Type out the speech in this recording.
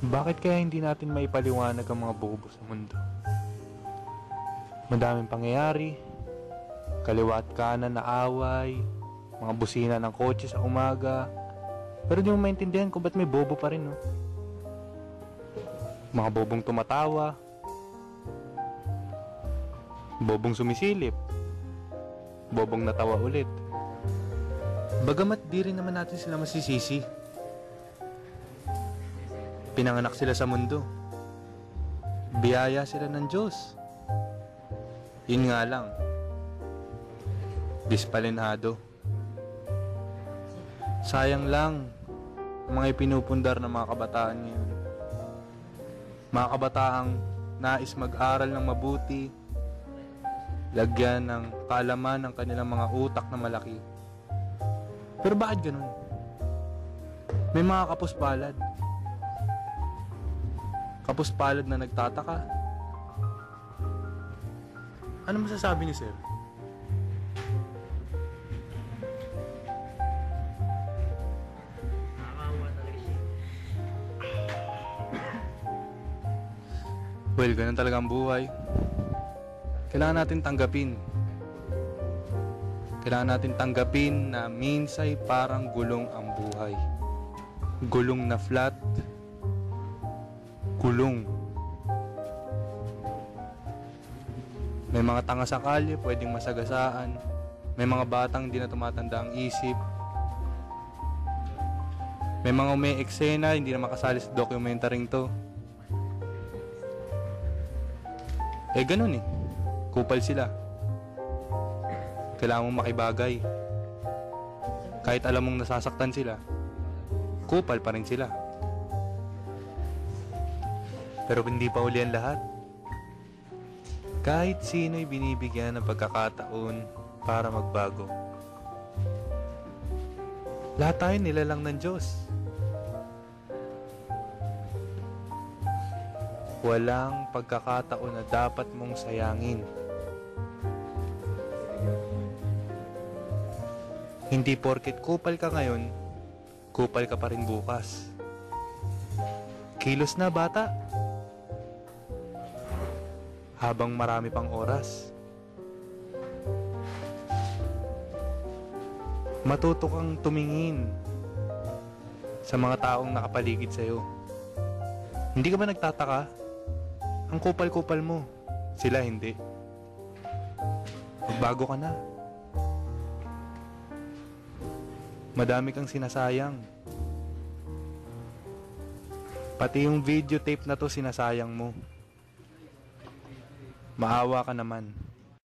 Bakit kaya hindi natin maipaliwanag ang mga bobo sa mundo? Madaming pangyayari, kaliwa at kanan na away, mga busina ng kotse sa umaga, pero di mo maintindihan kung ba't may bobo pa rin, no? Mga bobong tumatawa, bobong sumisilip, bobong natawa ulit. Bagamat di rin naman natin sila masisisi. Pinanganak sila sa mundo. Biyaya sila ng Diyos. Yun nga lang. Dispalinhado. Sayang lang ang mga ipinupundar ng mga kabataan ngayon. Mga kabataang nais mag-aral ng mabuti, lagyan ng kalaman ng kanilang mga utak na malaki. Pero bakit ganun? May mga kapuspalad. Kapuspalad na nagtataka. Ano masasabi ni Sir? Well, ganun talaga ang buhay. Kailangan natin tanggapin. Kailangan natin tanggapin na minsay parang gulong ang buhay. Gulong na flat. Gulong. May mga tanga sa kalye, pwedeng masagasaan. May mga batang di na tumatanda ang isip. May mga may eksena, hindi na makasali sa documentaryng to. Eh, ganun eh. Kupal sila. Kailangan mong makibagay. Kahit alam mong nasasaktan sila, kupal pa rin sila. Pero hindi pa uli ang lahat. Kahit sino'y binibigyan ng pagkakataon para magbago. Lahat tayo nilalang ng Diyos. Walang pagkakataon na dapat mong sayangin. Hindi porket kupal ka ngayon, kupal ka pa rin bukas. Kilos na bata. Habang marami pang oras. Matuto kang tumingin sa mga taong nakapaligid sa'yo. Hindi ka ba nagtataka? Ang kupal-kupal mo. Sila hindi. Magbago ka na. Madami kang sinasayang. Pati yung videotape na to sinasayang mo. Maawa ka naman.